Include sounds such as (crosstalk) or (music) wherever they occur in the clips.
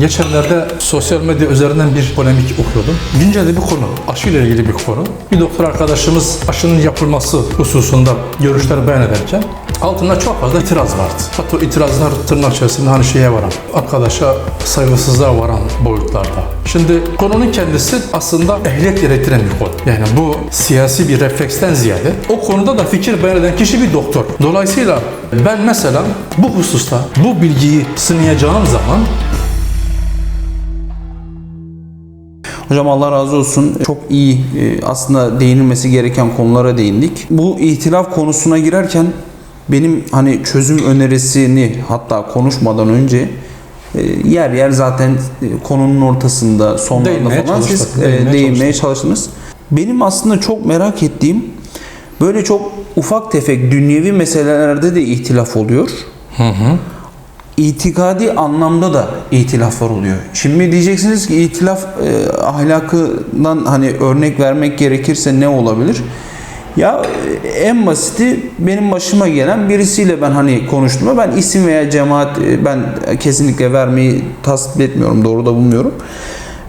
Geçenlerde sosyal medya üzerinden bir polemik okuyordum. Güncel de bir konu, aşıyla ilgili bir konu. Bir doktor arkadaşımız aşının yapılması hususunda görüşler beyan ederken altında çok fazla itiraz vardı. Hatta itirazlar tırnak içerisinde hani şeye varan, arkadaşa saygısızlığa varan boyutlarda. Şimdi konunun kendisi aslında ehliyet gerektiren bir konu. Yani bu siyasi bir refleksten ziyade o konuda da fikir beyan eden kişi bir doktor. Dolayısıyla ben mesela bu hususta bu bilgiyi sınayacağım zaman Hocam Allah razı olsun. Çok iyi e, aslında değinilmesi gereken konulara değindik. Bu ihtilaf konusuna girerken benim hani çözüm önerisini hatta konuşmadan önce e, yer yer zaten e, konunun ortasında sonlarda Değinmeye falan siz çalıştık, değinmeye değinmeye çalıştınız. Benim aslında çok merak ettiğim böyle çok ufak tefek dünyevi meselelerde de ihtilaf oluyor. İtikadi anlamda da ihtilaflar oluyor. Şimdi diyeceksiniz ki ihtilaf e, ahlakından hani örnek vermek gerekirse ne olabilir? Ya e, en basiti benim başıma gelen birisiyle ben hani konuştum. Ben isim veya cemaat e, ben kesinlikle vermeyi tasvip etmiyorum. Doğru da bulmuyorum.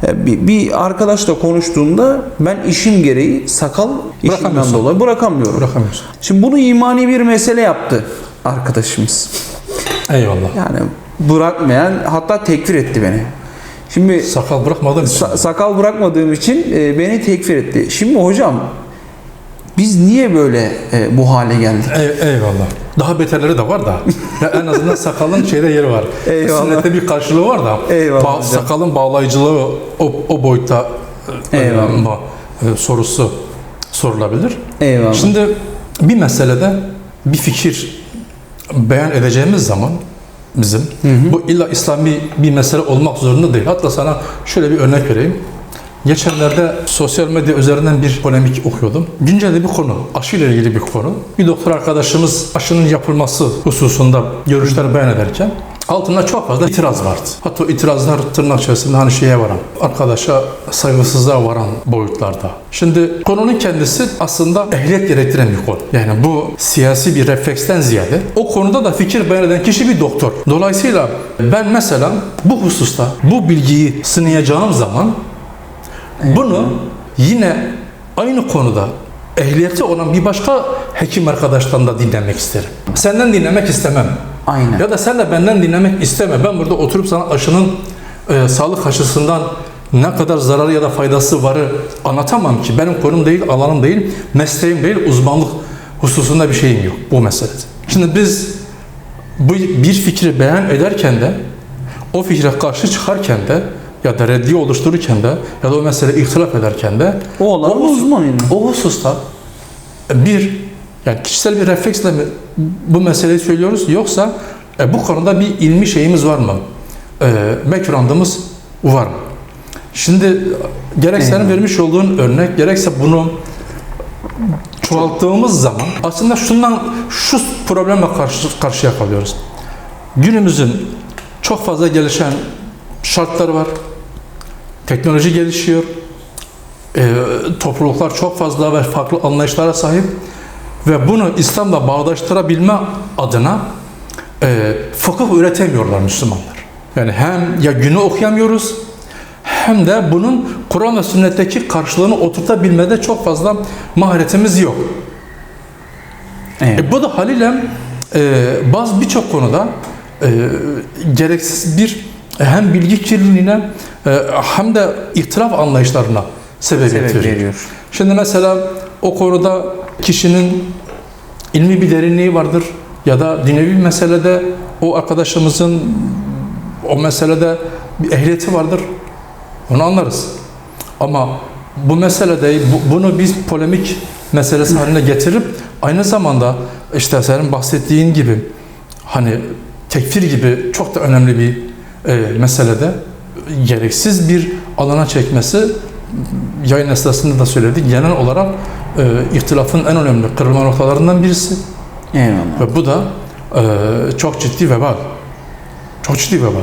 E, Bir, bir arkadaşla konuştuğumda ben işim gereği sakal işimden dolayı bırakamıyorum. bırakamıyorsun. Şimdi bunu imani bir mesele yaptı arkadaşımız. Eyvallah. Yani bırakmayan hatta tekfir etti beni. Şimdi Sakal bırakmadın için. sa- sakal bırakmadığım için e, beni tekfir etti. Şimdi hocam biz niye böyle e, bu hale geldik? Ey- eyvallah. Daha beterleri de var da. Ya en azından (laughs) sakalın şeyde yeri var. Eyvallah. Sünnette bir karşılığı var da. Eyvallah Ba- hocam. sakalın bağlayıcılığı o, o boyutta e, Eyvallah. e, sorusu sorulabilir. Eyvallah. Şimdi bir meselede bir fikir beyan edeceğimiz zaman bizim bu illa İslami bir mesele olmak zorunda değil. Hatta sana şöyle bir örnek vereyim. Geçenlerde sosyal medya üzerinden bir polemik okuyordum. Güncel de bir konu, aşıyla ilgili bir konu. Bir doktor arkadaşımız aşının yapılması hususunda görüşler beyan ederken altında çok fazla itiraz vardı. Hatta itirazlar tırnak içerisinde hani şeye varan, arkadaşa saygısızlığa varan boyutlarda. Şimdi konunun kendisi aslında ehliyet gerektiren bir konu. Yani bu siyasi bir refleksten ziyade o konuda da fikir beyan eden kişi bir doktor. Dolayısıyla ben mesela bu hususta bu bilgiyi sınayacağım zaman bunu yine aynı konuda ehliyeti olan bir başka hekim arkadaştan da dinlemek isterim. Senden dinlemek istemem. Aynen. Ya da sen de benden dinlemek isteme. Ben burada oturup sana aşının e, sağlık aşısından ne kadar zararı ya da faydası varı anlatamam ki. Benim konum değil, alanım değil, mesleğim değil, uzmanlık hususunda bir şeyim yok bu meselede. Şimdi biz bu bir fikri beyan ederken de o fikre karşı çıkarken de ya da reddiye oluştururken de ya da o mesele ihtilaf ederken de O olan hus- uzmanıyım. O hususta bir yani kişisel bir refleksle mi bu meseleyi söylüyoruz yoksa e, bu konuda bir ilmi şeyimiz var mı? E, background'ımız var mı? Şimdi gerek senin vermiş olduğun örnek gerekse bunu çoğalttığımız zaman aslında şundan şu problemle karşı karşıya kalıyoruz. Günümüzün çok fazla gelişen şartları var. Teknoloji gelişiyor. Ee, topluluklar çok fazla ve farklı anlayışlara sahip ve bunu İslam'la bağdaştırabilme adına e, fıkıh üretemiyorlar Müslümanlar. Yani hem ya günü okuyamıyoruz hem de bunun Kur'an ve sünnetteki karşılığını oturtabilmede çok fazla maharetimiz yok. Evet. E, bu da haliyle e, bazı birçok konuda e, gereksiz bir hem bilgi kirliliğine e, hem de ihtilaf anlayışlarına sebebiyet Sebep veriyor. veriyor. Şimdi mesela o konuda kişinin ilmi bir derinliği vardır ya da dinevi bir meselede o arkadaşımızın o meselede bir ehliyeti vardır. Onu anlarız. Ama bu meselede bu- bunu biz polemik meselesi haline getirip aynı zamanda işte senin bahsettiğin gibi hani tekfir gibi çok da önemli bir e, meselede gereksiz bir alana çekmesi yayın esnasında da söyledik. Genel olarak e, ihtilafın en önemli kırılma noktalarından birisi. Eyvallah. Ve bu da e, çok ciddi vebal. Çok ciddi vebal.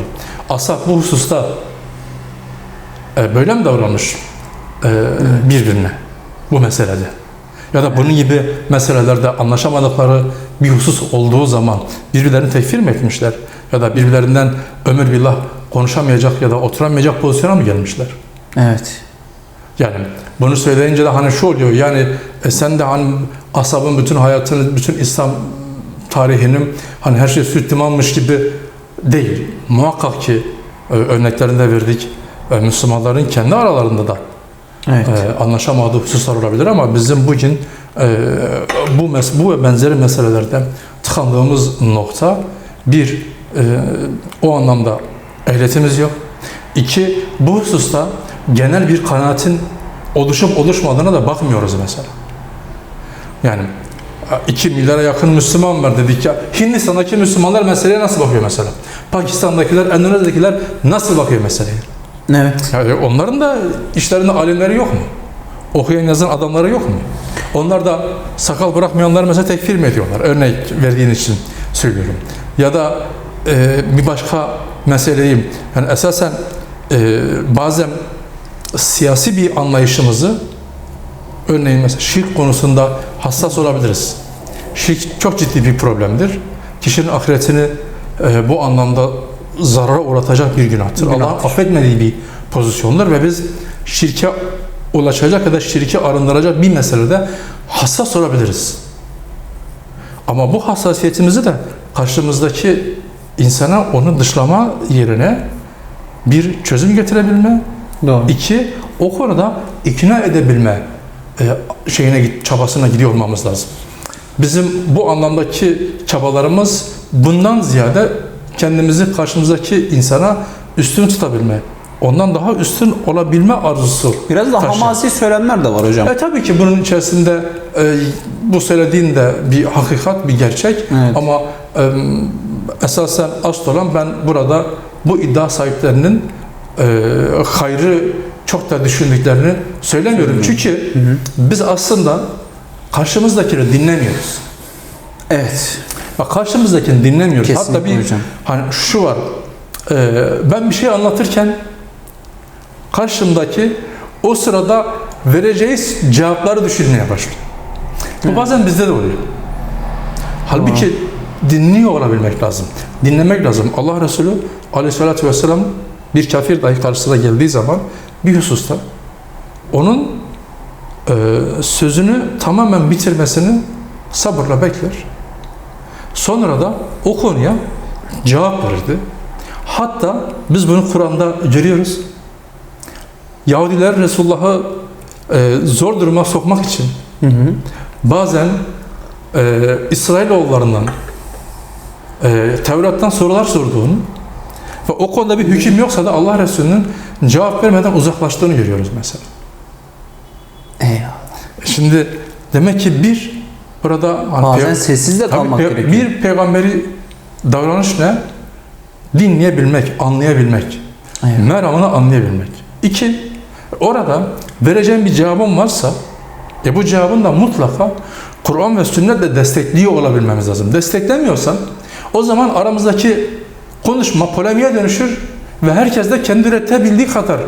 Ashab bu hususta e, böyle mi davranmış e, birbirine bu meselede? Ya da bunun gibi meselelerde anlaşamadıkları bir husus olduğu zaman birbirlerini tekfir mi etmişler? Ya da birbirlerinden ömür billah konuşamayacak ya da oturamayacak pozisyona mı gelmişler? Evet. Yani bunu söyleyince de hani şu oluyor yani e, sen de hani asabın bütün hayatını, bütün İslam tarihinin hani her şey süt limanmış gibi değil. Muhakkak ki e, örneklerini de verdik. E, Müslümanların kendi aralarında da Evet. e, anlaşamadığı hususlar olabilir ama bizim bugün e, bu mes- bu ve benzeri meselelerde tıkandığımız nokta bir e, o anlamda ehliyetimiz yok. İki bu hususta genel bir kanaatin oluşup oluşmadığına da bakmıyoruz mesela. Yani 2 milyara yakın Müslüman var dedik ya. Hindistan'daki Müslümanlar meseleye nasıl bakıyor mesela? Pakistan'dakiler, Endonezya'dakiler nasıl bakıyor meseleye? Evet. Yani onların da işlerinde alimleri yok mu? Okuyan yazan adamları yok mu? Onlar da sakal bırakmayanları mesela tekfir mi ediyorlar? Örnek verdiğin için söylüyorum. Ya da e, bir başka meseleyi, yani esasen e, bazen siyasi bir anlayışımızı örneğin mesela şirk konusunda hassas olabiliriz. Şirk çok ciddi bir problemdir. Kişinin ahiretini e, bu anlamda zarara uğratacak bir günahtır. Günahtır. Allah'ın affetmediği bir pozisyondur ve biz şirke ulaşacak ya da şirki arındıracak bir meselede hassas olabiliriz. Ama bu hassasiyetimizi de karşımızdaki insana onu dışlama yerine bir çözüm getirebilme, Doğru. iki o konuda ikna edebilme e, şeyine git- çabasına gidiyor olmamız lazım. Bizim bu anlamdaki çabalarımız bundan ziyade kendimizi karşımızdaki insana üstün tutabilme, ondan daha üstün olabilme arzusu. Biraz da taşıyan. hamasi söylemler de var hocam. E tabii ki bunun içerisinde e, bu söylediğin de bir hakikat, bir gerçek. Evet. Ama e, esasen asıl olan ben burada bu iddia sahiplerinin hayrı çok da düşündüklerini söylemiyorum. Çünkü biz aslında karşımızdakini dinlemiyoruz. Evet. Bak karşımızdakini dinlemiyoruz. Hatta Kesinlikle bir hocam. hani şu var. e, ben bir şey anlatırken karşımdaki o sırada vereceği cevapları düşünmeye başlıyor. Bu bazen bizde de oluyor. Halbuki dinliyor olabilmek lazım. Dinlemek lazım. Allah Resulü aleyhissalatü vesselam bir kafir dahi karşısına geldiği zaman bir hususta onun e, sözünü tamamen bitirmesini sabırla bekler. Sonra da o konuya cevap verirdi. Hatta biz bunu Kur'an'da görüyoruz. Yahudiler Resulullah'ı e, zor duruma sokmak için Hı hı. bazen e, İsrailoğullarından e, Tevrat'tan sorular sorduğunu ve o konuda bir hüküm yoksa da Allah Resulü'nün cevap vermeden uzaklaştığını görüyoruz mesela. Eyvallah. Şimdi demek ki bir burada hani Bazen sessiz de Tabii kalmak pe- gerekiyor. bir peygamberi davranış ne? Dinleyebilmek, anlayabilmek. Evet. Meramını anlayabilmek. İki, orada vereceğim bir cevabım varsa e bu cevabın da mutlaka Kur'an ve sünnetle destekliyor olabilmemiz lazım. Desteklemiyorsan o zaman aramızdaki konuşma polemiğe dönüşür ve herkes de kendi üretebildiği kadar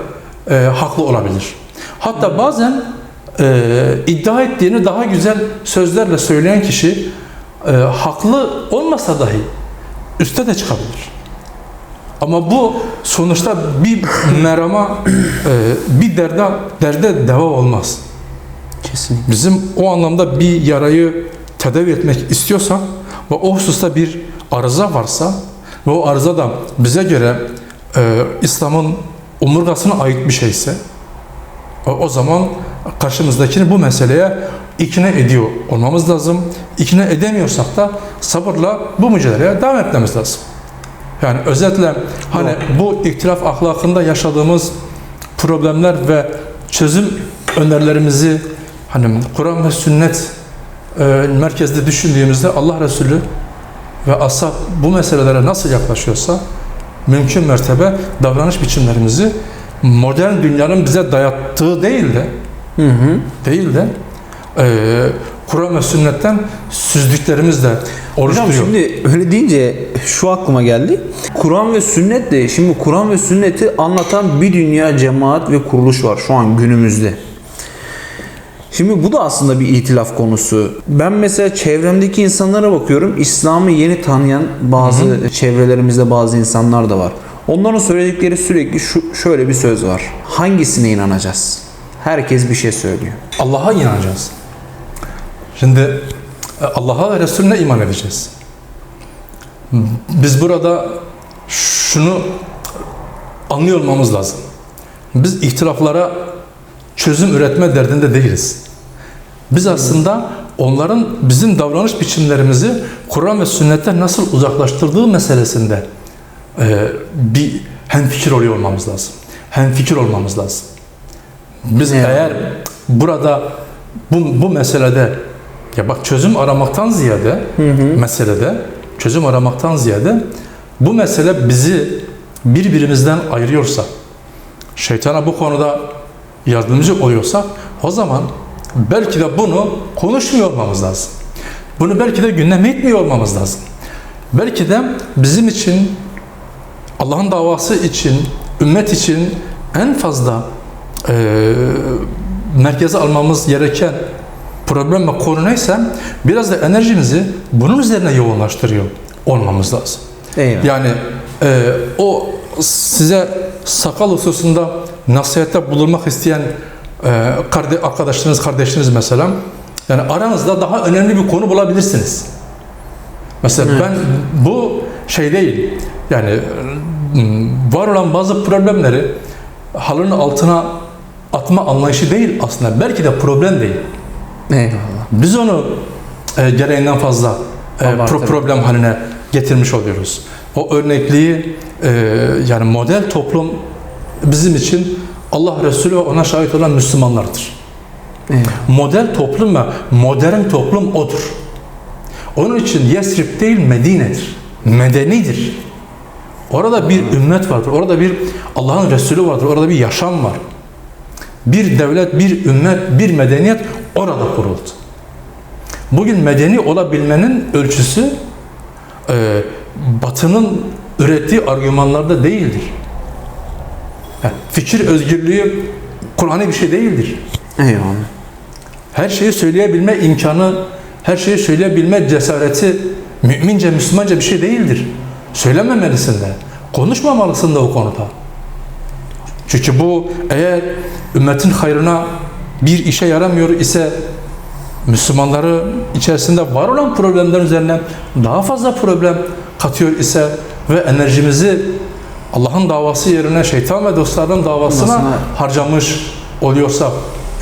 e, haklı olabilir. Hatta bazen e, iddia ettiğini daha güzel sözlerle söyleyen kişi e, haklı olmasa dahi üste de çıkabilir. Ama bu sonuçta bir merama, e, bir derde, derde deva olmaz. Kesinlikle. Bizim o anlamda bir yarayı tedavi etmek istiyorsak ve o hususta bir arıza varsa ve o arıza da bize göre e, İslam'ın omurgasına ait bir şeyse o, o zaman karşımızdakini bu meseleye ikna ediyor olmamız lazım. İkna edemiyorsak da sabırla bu mücadeleye devam etmemiz lazım. Yani özetle hani bu iktilaf ahlakında yaşadığımız problemler ve çözüm önerilerimizi hani Kur'an ve sünnet e, merkezde düşündüğümüzde Allah Resulü ve ashab bu meselelere nasıl yaklaşıyorsa mümkün mertebe davranış biçimlerimizi modern dünyanın bize dayattığı değil de Hı hı. değil de e, Kur'an ve sünnetten süzdüklerimizle Hocam oluşturuyor. şimdi öyle deyince şu aklıma geldi. Kur'an ve sünnet de şimdi Kur'an ve sünneti anlatan bir dünya cemaat ve kuruluş var şu an günümüzde. Şimdi bu da aslında bir itilaf konusu. Ben mesela çevremdeki insanlara bakıyorum. İslam'ı yeni tanıyan bazı çevrelerimizde bazı insanlar da var. Onların söyledikleri sürekli şu şöyle bir söz var. Hangisine inanacağız? Herkes bir şey söylüyor. Allah'a inanacağız. Şimdi Allah'a ve Resulüne iman edeceğiz. Biz burada şunu anlıyor olmamız lazım. Biz ihtilaflara çözüm üretme derdinde değiliz. Biz aslında onların bizim davranış biçimlerimizi Kur'an ve sünnetten nasıl uzaklaştırdığı meselesinde e, bir hemfikir oluyor olmamız lazım. Hemfikir olmamız lazım. Biz Evet. eğer burada bu, bu meselede ya bak çözüm aramaktan ziyade meselede çözüm aramaktan ziyade bu mesele bizi birbirimizden ayırıyorsa şeytana bu konuda yardımcı oluyorsak o zaman belki de bunu konuşmuyor olmamız lazım. Bunu belki de gündeme etmiyor olmamız lazım. Belki de bizim için Allah'ın davası için, ümmet için en fazla eee merkeze almamız gereken problem ve konu neyse biraz da enerjimizi bunun üzerine yoğunlaştırıyor olmamız lazım. Eyvallah. Yani e, o size sakal hususunda nasihatte bulunmak isteyen e, arkadaşlarınız, kardeşiniz mesela yani aranızda daha önemli bir konu bulabilirsiniz. Mesela ben bu şey değil yani m, var olan bazı problemleri halının altına atma anlayışı değil aslında. Belki de problem değil. Eyvallah. Biz onu e, gereğinden fazla e, pro- problem haline getirmiş oluyoruz. O örnekliği e, yani model toplum bizim için Allah Resulü ve ona şahit olan Müslümanlardır. Eyvallah. Model toplum ve modern toplum odur. Onun için Yesrib değil Medine'dir. Medenidir. Orada bir ümmet vardır. Orada bir Allah'ın Resulü vardır. Orada bir yaşam var. Bir devlet, bir ümmet, bir medeniyet orada kuruldu. Bugün medeni olabilmenin ölçüsü e, Batı'nın ürettiği argümanlarda değildir. Yani fikir özgürlüğü Kur'an'ı bir şey değildir. Eyvallah. Her şeyi söyleyebilme imkanı, her şeyi söyleyebilme cesareti mümince, Müslümanca bir şey değildir. Söylememelisin de. Konuşmamalısın da o konuda. Çünkü bu eğer ümmetin hayrına bir işe yaramıyor ise Müslümanları içerisinde var olan problemler üzerine daha fazla problem katıyor ise ve enerjimizi Allah'ın davası yerine şeytan ve dostlarının davasına Davasına- harcamış oluyorsa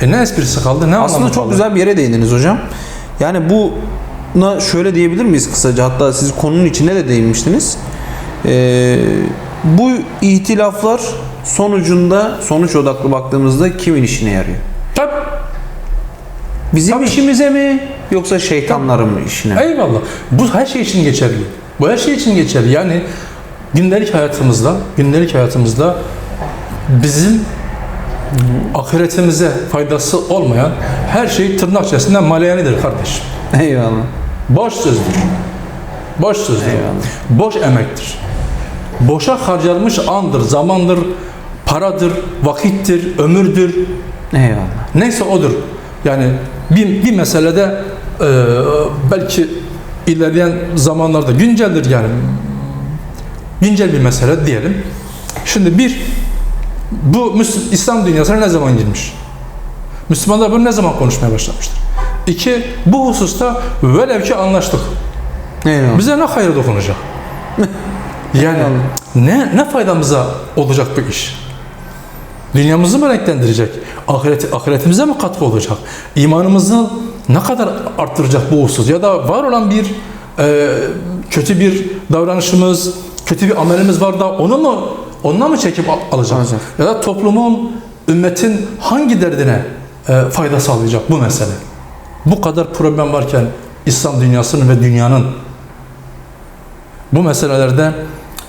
e ne esprisi kaldı ne Aslında çok kaldı? güzel bir yere değindiniz hocam. Yani buna şöyle diyebilir miyiz kısaca? Hatta siz konunun içine de değinmiştiniz. Ee, bu ihtilaflar sonucunda sonuç odaklı baktığımızda kimin işine yarıyor? Tabii. Bizim Tabii. işimize mi yoksa şeytanların mı işine? Eyvallah. Bu her şey için geçerli. Bu her şey için geçerli. Yani gündelik hayatımızda, gündelik hayatımızda bizim ahiretimize faydası olmayan her şey tırnak içerisinde maliyenidir kardeşim. Eyvallah. Boş sözdür. Boş sözdür. Eyvallah. Boş emektir. Boşa harcanmış andır, zamandır, paradır, vakittir, ömürdür. Eyvallah. Neyse odur. Yani bir, bir meselede e, belki ilerleyen zamanlarda günceldir yani. Güncel bir mesele diyelim. Şimdi bir, bu Müsl- İslam dünyasına ne zaman girmiş? Müslümanlar bunu ne zaman konuşmaya başlamıştır? İki, bu hususta velev ki anlaştık. Eyvallah. Bize ne hayır dokunacak? (laughs) yani ne ne faydamıza olacak bu iş? Dünyamızı mı renklendirecek? Ahiret, ahiretimize mi katkı olacak? İmanımızı ne kadar arttıracak bu husus? Ya da var olan bir e, kötü bir davranışımız, kötü bir amelimiz var da onu mu onunla mı çekip al- alacak? Alacak. Ya da toplumun, ümmetin hangi derdine e, fayda sağlayacak bu mesele? Bu kadar problem varken İslam dünyasının ve dünyanın bu meselelerde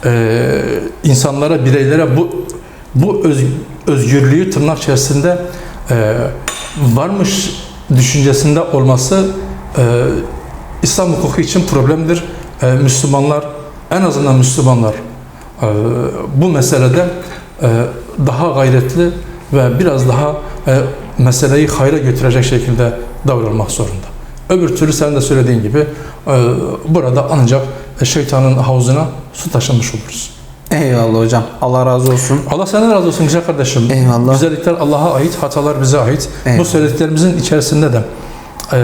e, insanlara, bireylere bu bu öz, özgürlüğü tırnak içerisinde e, varmış düşüncesinde olması e, İslam hukuku için problemdir. E, Müslümanlar, en azından Müslümanlar e, bu meselede e, daha gayretli ve biraz daha e, meseleyi hayra götürecek şekilde davranmak zorunda. Öbür türlü sen de söylediğin gibi e, burada ancak şeytanın havuzuna su taşımış oluruz. Eyvallah hocam. Allah razı olsun. Allah senden razı olsun güzel kardeşim. Eyvallah. Güzellikler Allah'a ait, hatalar bize ait. Eyvallah. Bu söylediklerimizin içerisinde de e,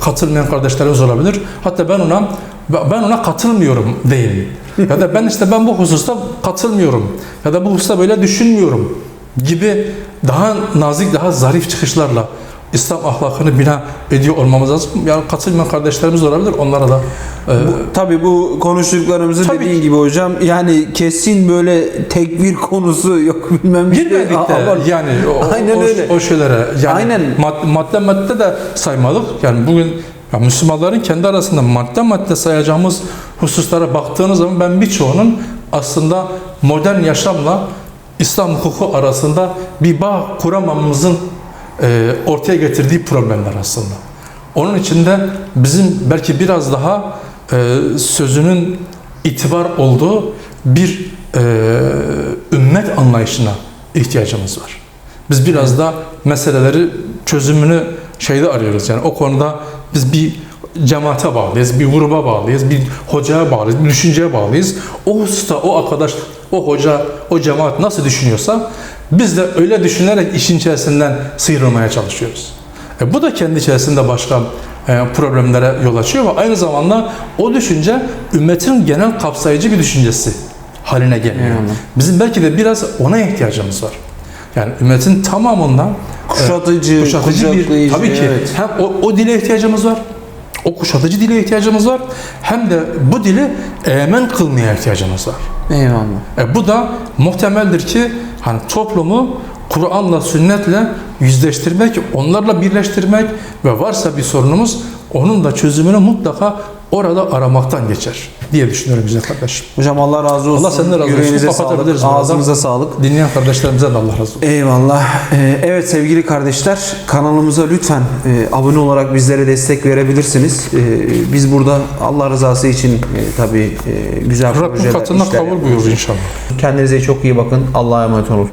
katılmayan kardeşlerimiz olabilir. Hatta ben ona ben ona katılmıyorum değil. ya da ben işte ben bu hususta katılmıyorum. Ya da bu hususta böyle düşünmüyorum gibi daha nazik, daha zarif çıkışlarla İslam ahlakını bina ediyor olmamız lazım. Yani katılmayan kardeşlerimiz olabilir. Onlara da e, Bu, tabii bu konuştuklarımızı Tabii dediğin ki. gibi hocam yani kesin böyle tekbir konusu yok bilmem. Girmedik de yani o, Aynen o, öyle. o şeylere yani Aynen. mad- madde madde de saymadık. Yani bugün ya Müslümanların kendi arasında madde madde sayacağımız hususlara baktığınız zaman ben birçoğunun aslında modern yaşamla İslam hukuku arasında bir bağ kuramamamızın e, ortaya getirdiği problemler aslında. Onun içinde bizim belki biraz daha e, sözünün itibar olduğu bir e, ümmet anlayışına ihtiyacımız var. Biz biraz da meseleleri çözümünü şeyde arıyoruz. Yani o konuda biz bir cemaate bağlıyız, bir gruba bağlıyız, bir hocaya bağlıyız, bir düşünceye bağlıyız. O usta, o arkadaş, o hoca, o cemaat nasıl düşünüyorsa biz de öyle düşünerek işin içerisinden sıyrılmaya çalışıyoruz. E bu da kendi içerisinde başka e, problemlere yol açıyor ve aynı zamanda o düşünce ümmetin genel kapsayıcı bir düşüncesi haline geliyor. Eyvallah. Bizim belki de biraz ona ihtiyacımız var. Yani ümmetin tamamından Kuşatıcı, kuşatıcı bir tabii ki evet. hem o, o dile ihtiyacımız var. O kuşatıcı dile ihtiyacımız var. Hem de bu dili emen kılmaya ihtiyacımız var. Eyvallah. E bu da muhtemeldir ki hani toplumu Kur'an'la, sünnetle yüzleştirmek, onlarla birleştirmek ve varsa bir sorunumuz onun da çözümünü mutlaka orada aramaktan geçer diye düşünüyorum güzel kardeşim. Hocam Allah razı olsun. Allah senden razı olsun. Kapatabiliriz sağlık. Ağzınıza sağlık. Dinleyen kardeşlerimize de Allah razı olsun. Eyvallah. Ee, evet sevgili kardeşler kanalımıza lütfen e, abone olarak bizlere destek verebilirsiniz. Ee, biz burada Allah rızası için e, tabii e, güzel Rabbim projeler, katına işler kabul yapıyoruz. buyur inşallah. Kendinize çok iyi bakın. Allah'a emanet olun.